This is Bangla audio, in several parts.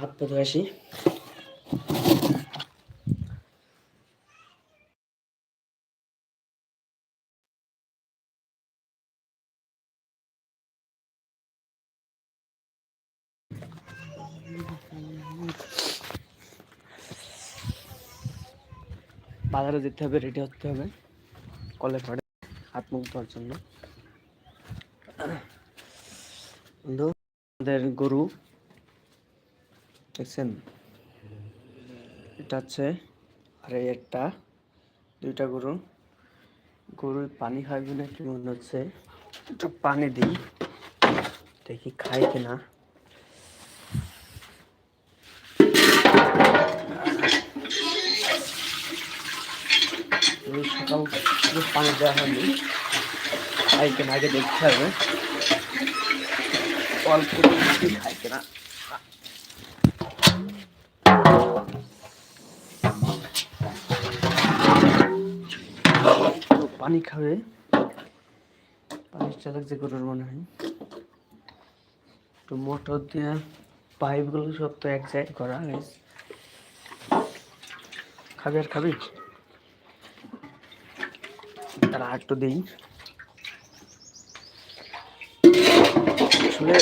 হাত পা আসি। বাজারে যেতে হবে রেডি হতে হবে। কলে পরে হাত মুখ ধোয়ার জন্য। বন্ধু, আমাদের গরু দেখছেন? এটা হচ্ছে আর এই একটা, দুইটা গরু। গরু পানি খাইবে না কি মনে হচ্ছে একটু পানি দিই। দেখি খাই কিনা। সকাল পানি দেওয়া হয়নি। খাই কিনা, আগে দেখতে হবে। অল্প খাই পানি খাবে। পানির চালক যে গরুর মনে হয়। তো মোটর দিয়ে পাইপগুলো সব তো এক জায়গায় করা হয়েছে খাবি আর খাবি? তারা একটু দিই। আসলে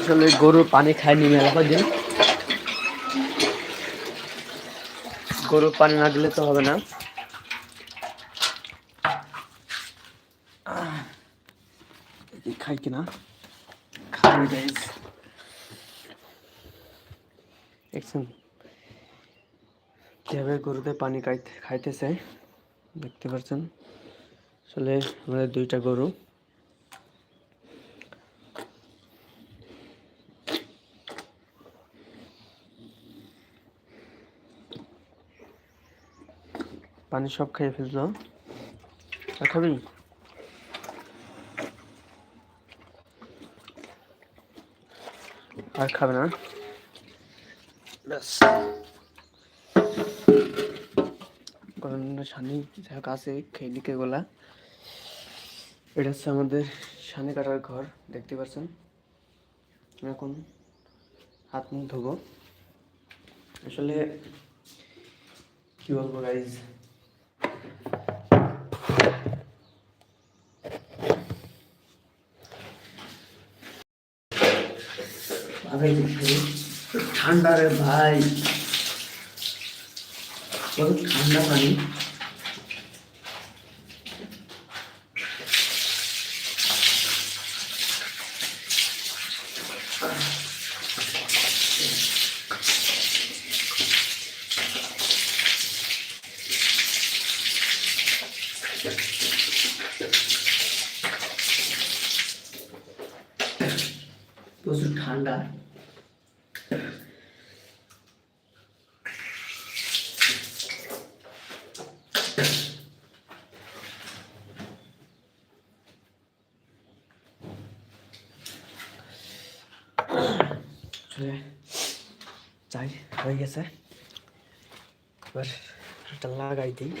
আসলে গরু পানি খায়নি মেলা কদিন। গরু পানি না দিলে তো হবে না। খাই কিনা খাই গাইজ দেখছেন কীভাবে গরুতে পানি খাইতে খাইতেছে দেখতে পাচ্ছেন। আসলে আমাদের দুইটা গরু। পানি সব খেয়ে ফেলল। খাবি? আর খাবে না? সানি যা কাছে খেয়ে দিকে গোলা এটা হচ্ছে আমাদের সানি কাটার ঘর, দেখতে পাচ্ছেন? এখন হাত মুখ ধোবো। আসলে কি বলব গাইজ ঠান্ডা রে ভাই। কত ঠান্ডা পানি প্রচুর ঠান্ডা যাই, হয়ে গেছে। এবার এটা লাগাই দিই।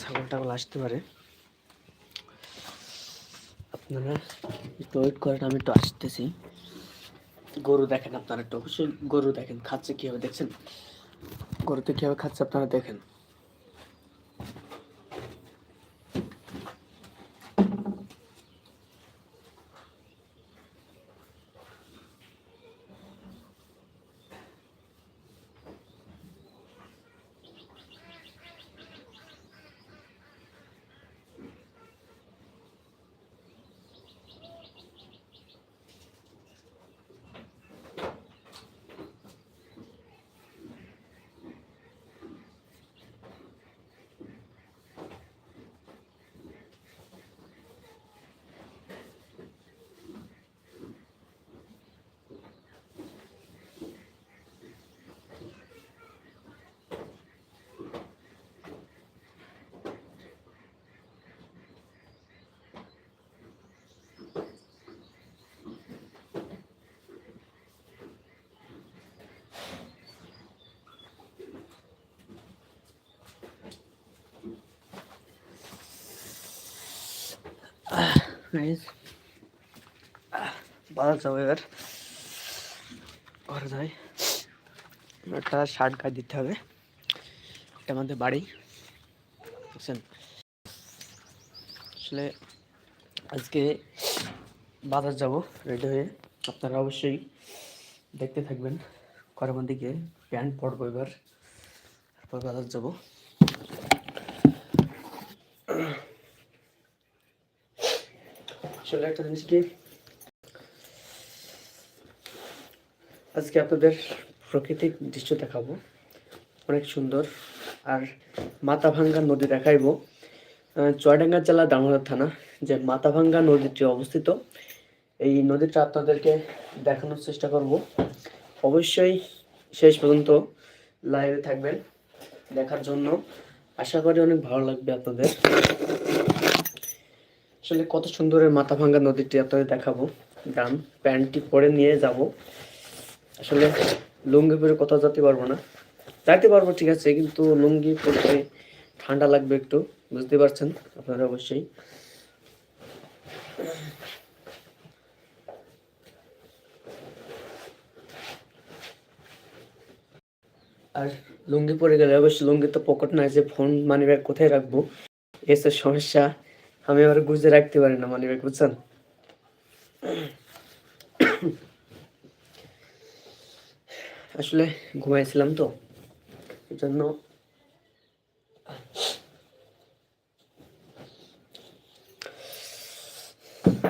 ছাগল টাগল আসতে পারে। আপনারা একটু ওয়েট করেন, আমি একটু আসতেছি। গরু দেখেন আপনারা একটু। অবশ্যই গরু দেখেন, খাচ্ছে কীভাবে, দেখছেন? গরুতে কীভাবে খাচ্ছে আপনারা দেখেন। Guys, বাজার যাব এবার ঘরে যাই একটা শার্ট গায়ে দিতে হবে। এটা আমাদের বাড়ি। বুঝছেন? আসলে আজকে বাজার যাব রেডি হয়ে। আপনারা অবশ্যই দেখতে থাকবেন। ঘরের মধ্যে গিয়ে প্যান্ট পরবো এবার। তারপর বাজার যাব। আসলে একটা জিনিস কি? আজকে আপনাদের প্রাকৃতিক দৃশ্য দেখাবো। অনেক সুন্দর। আর মাথাভাঙ্গা নদী দেখাইবো। চুয়াডাঙ্গা জেলা দামোদর থানা, যে মাথাভাঙ্গা নদীটি অবস্থিত। এই নদীটা আপনাদেরকে দেখানোর চেষ্টা করব। অবশ্যই শেষ পর্যন্ত লাইভে থাকবেন দেখার জন্য। আশা করি অনেক ভালো লাগবে আপনাদের। আসলে কত সুন্দরের মাথাভাঙ্গা নদীটি আপনাদের দেখাবো। গ্রাম প্যান্টটি পরে নিয়ে যাব। আসলে লুঙ্গি পরে কোথাও যেতে পারব না। যাইতে পারব, ঠিক আছে, কিন্তু লুঙ্গি পরতে ঠান্ডা লাগবে একটু, বুঝতে পারছেন? আপনারা অবশ্যই। আর লুঙ্গি পরে গেলে অবশ্যই লুঙ্গি তো পকেট নাই যে ফোন মানি ব্যাগ কোথায় রাখব? এসে সমস্যা আমি আবার গুজে রাখতে পারি না মানি বুঝছেন? আসলে ঘুমাইছিলাম তো জন্য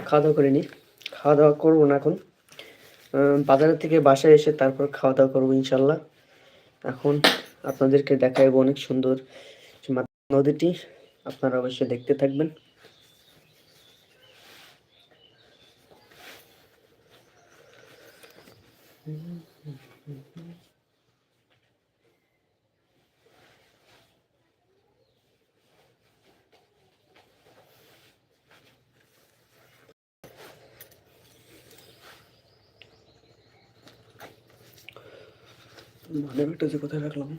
খাওয়া দাওয়া করিনি। খাওয়া দাওয়া করব না এখন। বাজারের থেকে বাসায় এসে তারপর খাওয়া দাওয়া করব ইনশাল্লাহ। এখন আপনাদেরকে দেখাবো অনেক সুন্দর নদীটি। আপনারা অবশ্যই দেখতে থাকবেন। মানে একটা যে কোথায় রাখলাম।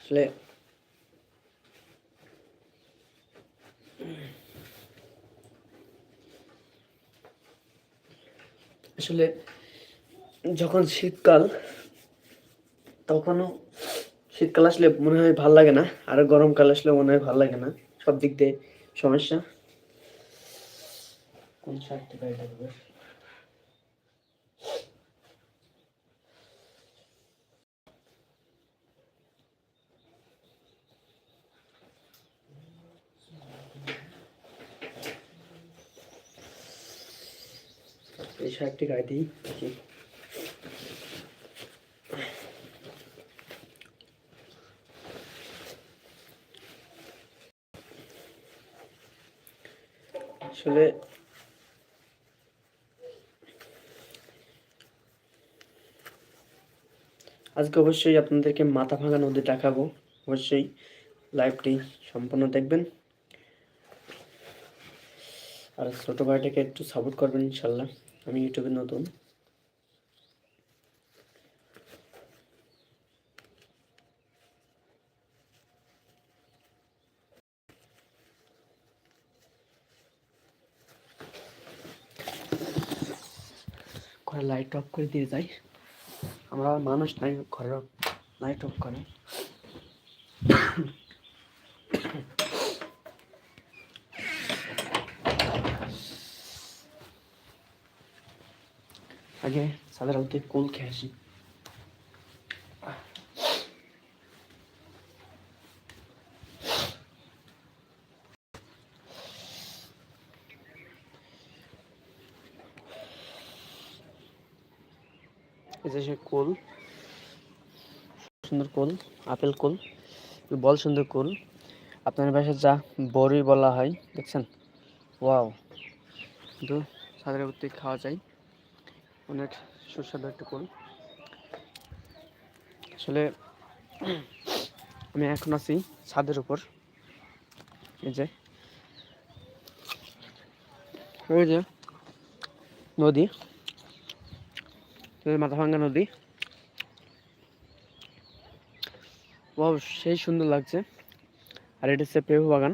আসলে আসলে যখন শীতকাল, তখনও শীতকাল আসলে মনে হয় ভালো লাগে না, আর গরমকাল আসলে মনে হয় ভালো লাগে না। সব দিক দিয়ে সমস্যা কোন থেকে এটা হবে? এই শার্টটি গায়ে আসলে আজকে অবশ্যই আপনাদেরকে মাথা ভাঙা নদী দেখাবো। অবশ্যই লাইভটি সম্পূর্ণ দেখবেন। আর ছোটো ভাইটাকে একটু সাপোর্ট করবেন ইনশাল্লাহ। আমি ইউটিউবে নতুন। ঘরে লাইট অফ করে দিয়ে যাই। আমরা মানুষ নাই ঘরে লাইট অফ করে। আগে সাধারণত কোল খেয়ে আসি এই যে সে কোল, সুন্দর কোল, আপেল কোল, বল সুন্দর কোল। আপনার বাসায় যা বড়ি বলা হয়, দেখছেন? ওয়াও। কিন্তু সাদের উপর থেকে খাওয়া যায়। অনেক সুস্বাদু একটা কোল। আসলে আমি এখন আছি ছাদের উপর। এই যে। ওই যে নদী। মাথাভাঙ্গা নদী। ও সেই সুন্দর লাগছে। আর এটা হচ্ছে পেহু বাগান।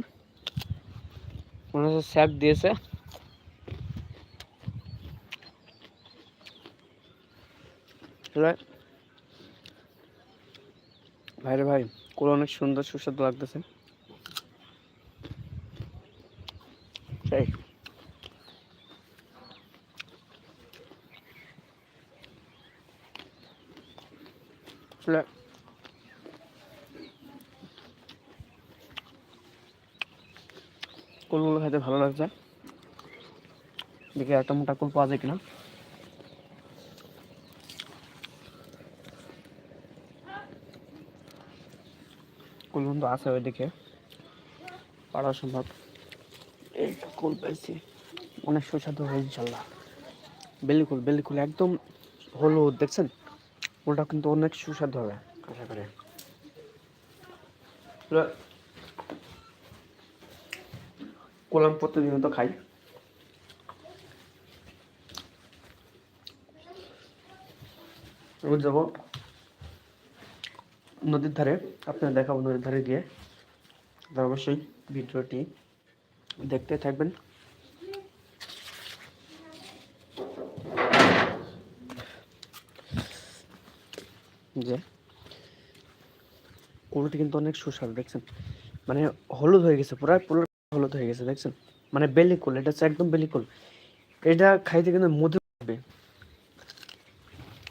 মনে হচ্ছে স্যাপ দিয়েছে। আসলে ভাইরে ভাই, কুল অনেক সুন্দর, সুস্বাদু লাগতেছে। সেই কুলগুলো খেতে ভালো লাগছে। দেখি একটা মোটা কুল পাওয়া যায় কিনা। কুল কিন্তু আছে ওইদিকে পাড়া সম্ভব। এই কুল পাইছি। অনেক সুস্বাদু ইনশাল্লাহ। বেলিকুল বেলিকুল একদম হলুদ, দেখছেন? ওটা কিন্তু অনেক সুস্বাদু হবে, আশা করি। কোলাম প্রতিদিন তো খাই। রোজ যাব নদীর ধারে। আপনার দেখাবো নদীর ধারে গিয়ে। আপনারা অবশ্যই ভিডিওটি দেখতে থাকবেন। যে কুলটি কিন্তু অনেক সুস্বাদু, দেখছেন? মানে হলুদ হয়ে গেছে পুরো পুরো হলুদ হয়ে গেছে, দেখছেন? মানে বেলি কুল এটা হচ্ছে একদম বেলি কুল এটা খাইতে কিন্তু মধু হবে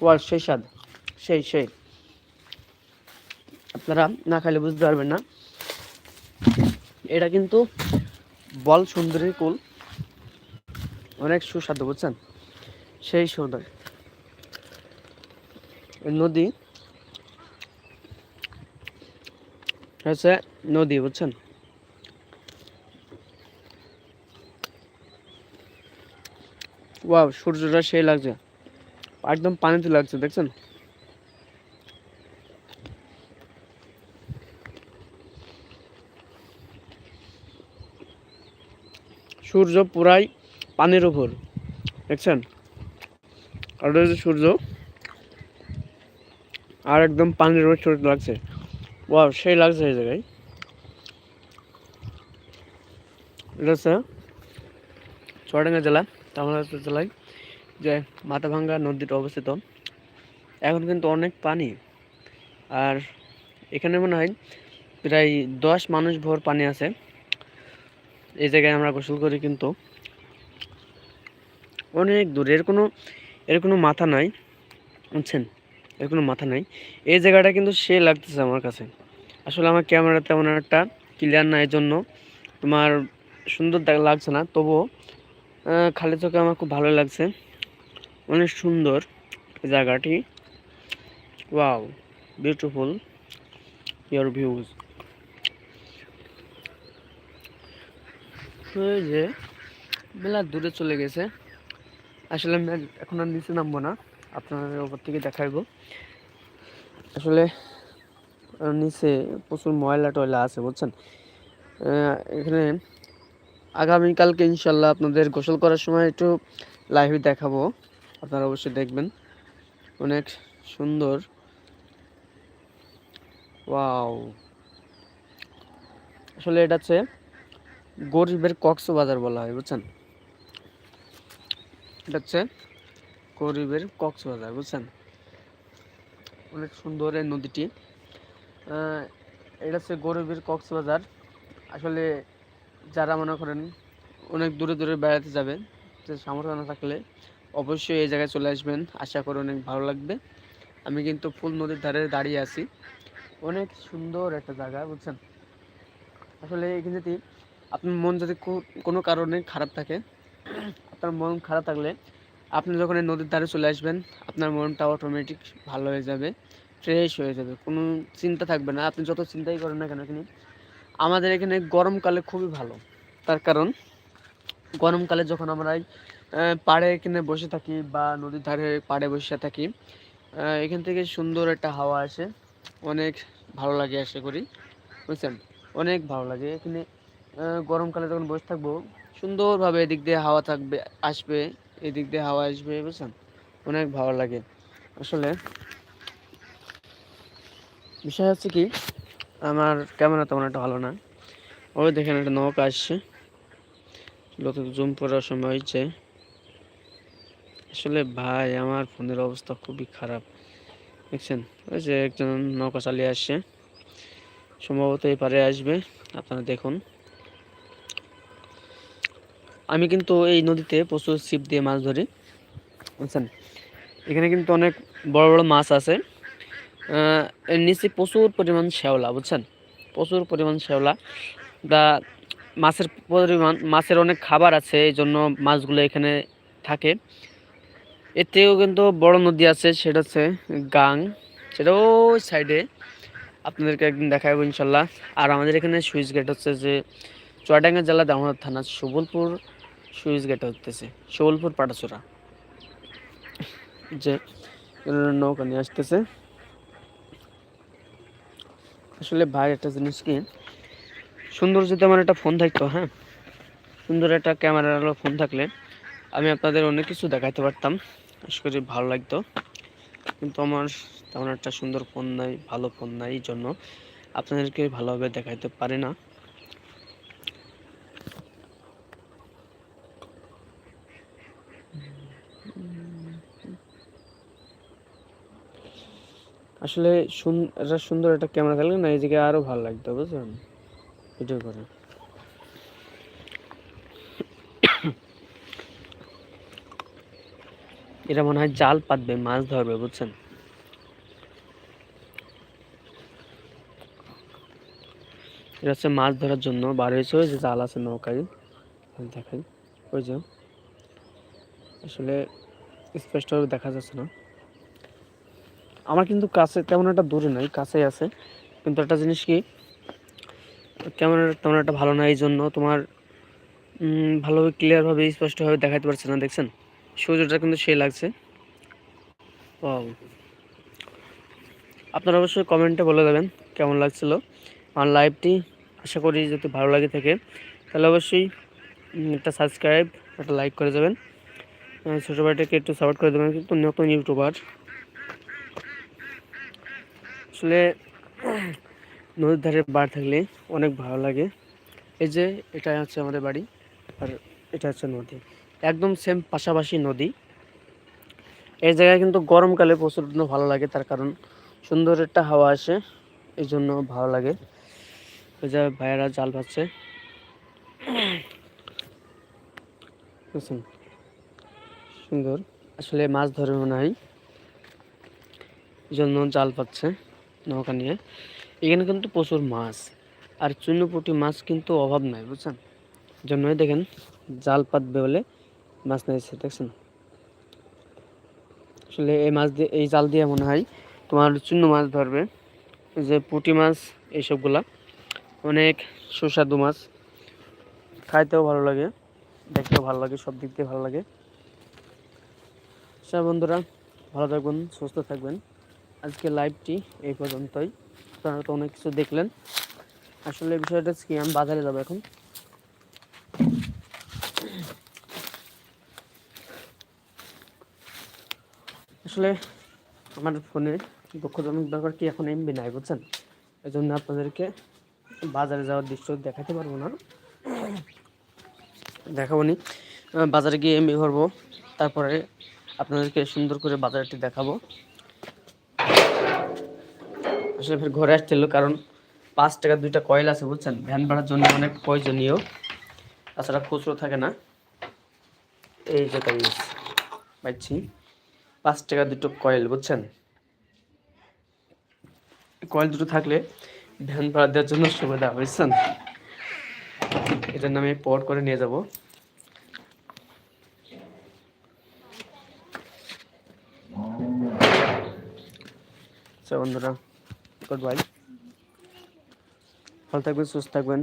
ওয়ার সেই স্বাদ, সেই সেই। আপনারা না খাইলে বুঝতে পারবেন না। এটা কিন্তু বল সুন্দরী কুল। অনেক সুস্বাদু, বুঝছেন? সেই সুন্দর। নদী হচ্ছে নদী, বুঝছেন? ওয়াও সূর্যটা সেই লাগছে। একদম পানিতে লাগছে, দেখছেন? সূর্য পুরাই পানির উপর, দেখছেন? আর সূর্য, আর একদম পানির উপর ছোট লাগছে। ওয়াও সেই লাগছে এই জায়গায়। এটা হচ্ছে চুয়াডাঙ্গা জেলা। তামিলনাড়ু জেলায় যে মাথাভাঙ্গা নদীটা অবস্থিত। এখন কিন্তু অনেক পানি। আর এখানে মনে হয় প্রায় দশ মানুষ ভোর পানি আছে। এই জায়গায় আমরা গোসল করি কিন্তু। অনেক দূরে, এর কোনো এর কোনো মাথা নাই। বুঝছেন? এর কোনো মাথা নাই। এই জায়গাটা কিন্তু সে লাগতেছে আমার কাছে। আসলে আমার ক্যামেরা তেমন একটা ক্লিয়ার না এই জন্য তোমার সুন্দর লাগছে না। তবুও খালি চোখে আমার খুব ভালো লাগছে। অনেক সুন্দর জায়গাটি। ওয়াও বিউটিফুল ইয়োর ভিউজ যে, বেলা দূরে চলে গেছে। আসলে আমি এখন আর নিচে নামবো না, আপনাদের ওপর থেকে দেখাইবো। আসলে, নিচে প্রচুর ময়লা টয়লা আছে, বুঝছেন? এখানে আগামীকালকে ইনশাল্লাহ আপনাদের গোসল করার সময় একটু লাইভে দেখাবো। আপনারা অবশ্যই দেখবেন। অনেক সুন্দর। ওয়াও। আসলে এটা হচ্ছে গরিবের কক্সবাজার বলা হয়, বুঝছেন? এটা হচ্ছে গরিবের কক্সবাজার, বুঝছেন? অনেক সুন্দর এই নদীটি। এটা হচ্ছে গরিবের কক্সবাজার। আসলে যারা মনে করেন অনেক দূরে দূরে বেড়াতে যাবে যে সামর্থ্য না থাকলে অবশ্যই এই জায়গায় চলে আসবেন। আশা করি অনেক ভালো লাগবে। আমি কিন্তু ফুল নদীর ধারে দাঁড়িয়ে আছি। অনেক সুন্দর একটা জায়গা, বুঝছেন? আসলে এখানে যদি আপনার মন যদি কোনো কারণে খারাপ থাকে, আপনার মন খারাপ থাকলে আপনি যখন এই নদীর ধারে চলে আসবেন, আপনার মনটা অটোমেটিক ভালো হয়ে যাবে ফ্রেশ হয়ে যাবে। কোনো চিন্তা থাকবে না। আপনি যত চিন্তাই করেন না কেন এখানে আমাদের এখানে গরমকালে খুবই ভালো। তার কারণ, গরমকালে যখন আমরা পাড়ে এখানে বসে থাকি বা নদীর ধারে পাড়ে বসে থাকি এখান থেকে সুন্দর একটা হাওয়া আসে। অনেক ভালো লাগে আশা করি। বুঝছেন? অনেক ভালো লাগে। এখানে গরমকালে যখন বসে থাকব, সুন্দরভাবে এদিক দিয়ে হাওয়া থাকবে, আসবে, এদিক দিয়ে হাওয়া আসবে, বুঝছেন? অনেক ভালো লাগে। আসলে, বিষয় হচ্ছে কি আমার ক্যামেরা তেমন একটা ভালো না। ওই দেখেন একটা নৌকা আসছে। যত জুম করার সময় হয়েছে। আসলে ভাই, আমার ফোনের অবস্থা খুবই খারাপ। দেখছেন? ওই যে একজন নৌকা চালিয়ে আসছে। সম্ভবত এই পারে আসবে। আপনারা দেখুন। আমি কিন্তু এই নদীতে প্রচুর ছিপ দিয়ে মাছ ধরি। বুঝছেন? এখানে কিন্তু অনেক বড় বড় মাছ আছে। এর নিচে প্রচুর পরিমাণ শ্যাওলা, বুঝছেন? প্রচুর পরিমাণ শ্যাওলা। দা, মাছের পরিমাণ, মাছের অনেক খাবার আছে, এই জন্য মাছগুলো এখানে থাকে। এতেও কিন্তু বড় নদী আছে, সেটা হচ্ছে গাং। সেটা ওই সাইডে আপনাদেরকে একদিন দেখাবো ইনশাল্লাহ। আর আমাদের এখানে সুইচ গেট হচ্ছে যে চুয়াডাঙ্গা জেলা দামোদর থানা, সুবলপুর সুইচ গেট হতেছে সুবলপুর পাটাচোরা। যে নৌকা নিয়ে আসতেছে। আসলে ভাই, একটা জিনিস কি? সুন্দর যদি আমার একটা ফোন থাকতো হ্যাঁ? সুন্দর একটা ক্যামেরার ফোন থাকলে আমি আপনাদের অনেক কিছু দেখাতে পারতাম। আশা করি ভালো লাগতো। কিন্তু আমার তেমন একটা সুন্দর ফোন নাই, ভালো ফোন নাই, এই জন্য আপনাদেরকে ভালোভাবে দেখাতে পারি না। আসলে সুন- সুন্দর একটা ক্যামেরা থাকলে না এই জায়গায় আরও ভালো লাগতো বুঝলেন ভিডিও করে। এরা মনে হয় জাল পাতবে, মাছ ধরবে, বুঝছেন? এটা হচ্ছে মাছ ধরার জন্য বার হয়েছে যে জাল আছে নৌকায়। দেখাই। ওই যে। আসলে স্পষ্টভাবে দেখা যাচ্ছে না। আমার কিন্তু কাছে তেমন একটা দূরে নাই, কাছেই আছে। কিন্তু একটা জিনিস কি ক্যামেরা তেমন একটা ভালো না এই জন্য তোমার ভালোভাবে ক্লিয়ারভাবে স্পষ্টভাবে দেখাতে পারছে না, দেখছেন? সূর্যটা কিন্তু সেই লাগছে। Wow. আপনারা অবশ্যই কমেন্টে বলে দেবেন কেমন লাগছিল। আমার লাইভটি আশা করি যদি ভালো লাগে থাকে, তাহলে অবশ্যই একটা সাবস্ক্রাইব একটা লাইক করে দেবেন। ছোটো ভাইটাকে একটু সাপোর্ট করে দেবেন, কিন্তু নতুন ইউটিউবার আসলে নদীর ধারে বার থাকলে অনেক ভালো লাগে। এই যে এটা হচ্ছে আমাদের বাড়ি আর এটা হচ্ছে নদী। একদম সেম পাশাপাশি নদী। এই জায়গায় কিন্তু গরমকালে প্রচণ্ড ভালো লাগে, তার কারণ সুন্দর একটা হাওয়া আসে, এই জন্য ভালো লাগে। ওই যে ভাইয়েরা জাল পাচ্ছে সুন্দর। আসলে মাছ ধরে মনে হয়। জন্য জাল পাচ্ছে নৌকা নিয়ে, এখানে কিন্তু প্রচুর মাছ। আর চুনোপুটি মাছ কিন্তু অভাব নাই, বুঝছেন? জন্যই দেখেন জাল পাতবে বলে মাছ নিয়েছে দেখছেন? আসলে এই মাছ দিয়ে, এই জাল দিয়ে মনে হয় তোমার চূন্য মাছ ধরবে। যে পুঁটি মাছ, এইসবগুলা। অনেক সুস্বাদু মাছ। খাইতেও ভালো লাগে, দেখতেও ভালো লাগে, সব দিক দিয়ে ভালো লাগে। আচ্ছা বন্ধুরা, ভালো থাকবেন, সুস্থ থাকবেন। আজকে লাইভটি এই পর্যন্তই। আপনারা তো অনেক কিছু দেখলেন। আসলে বিষয়টা কি, আমি বাজারে যাব এখন। আসলে আমার ফোনে দুঃখজনক ব্যাপার কি, এখন এমবি নাই, বুঝছেন? এই জন্য আপনাদেরকে বাজারে যাওয়ার দৃশ্য দেখাতে পারব না। দেখাবো নি। বাজারে গিয়ে এমবি ভরবো তারপরে আপনাদেরকে সুন্দর করে বাজারটি দেখাবো। আসলে ফের ঘরে আসছিল কারণ পাঁচ টাকা দুইটা কয়েল আছে বুঝছেন, ভ্যান ভাড়ার জন্য অনেক প্রয়োজনীয়। তাছাড়া খুচরো থাকে না। এই যে পাচ্ছি পাঁচ টাকা দুটো কয়েল বুঝছেন। কয়েল দুটো থাকলে ভ্যান ভাড়া দেওয়ার জন্য সুবিধা, বুঝছেন? এটার নামে পর করে নিয়ে যাব। আচ্ছা বন্ধুরা গুড বাই ভালো থাকবেন সুস্থ থাকবেন।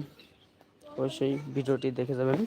অবশ্যই ভিডিওটি দেখে যাবেন।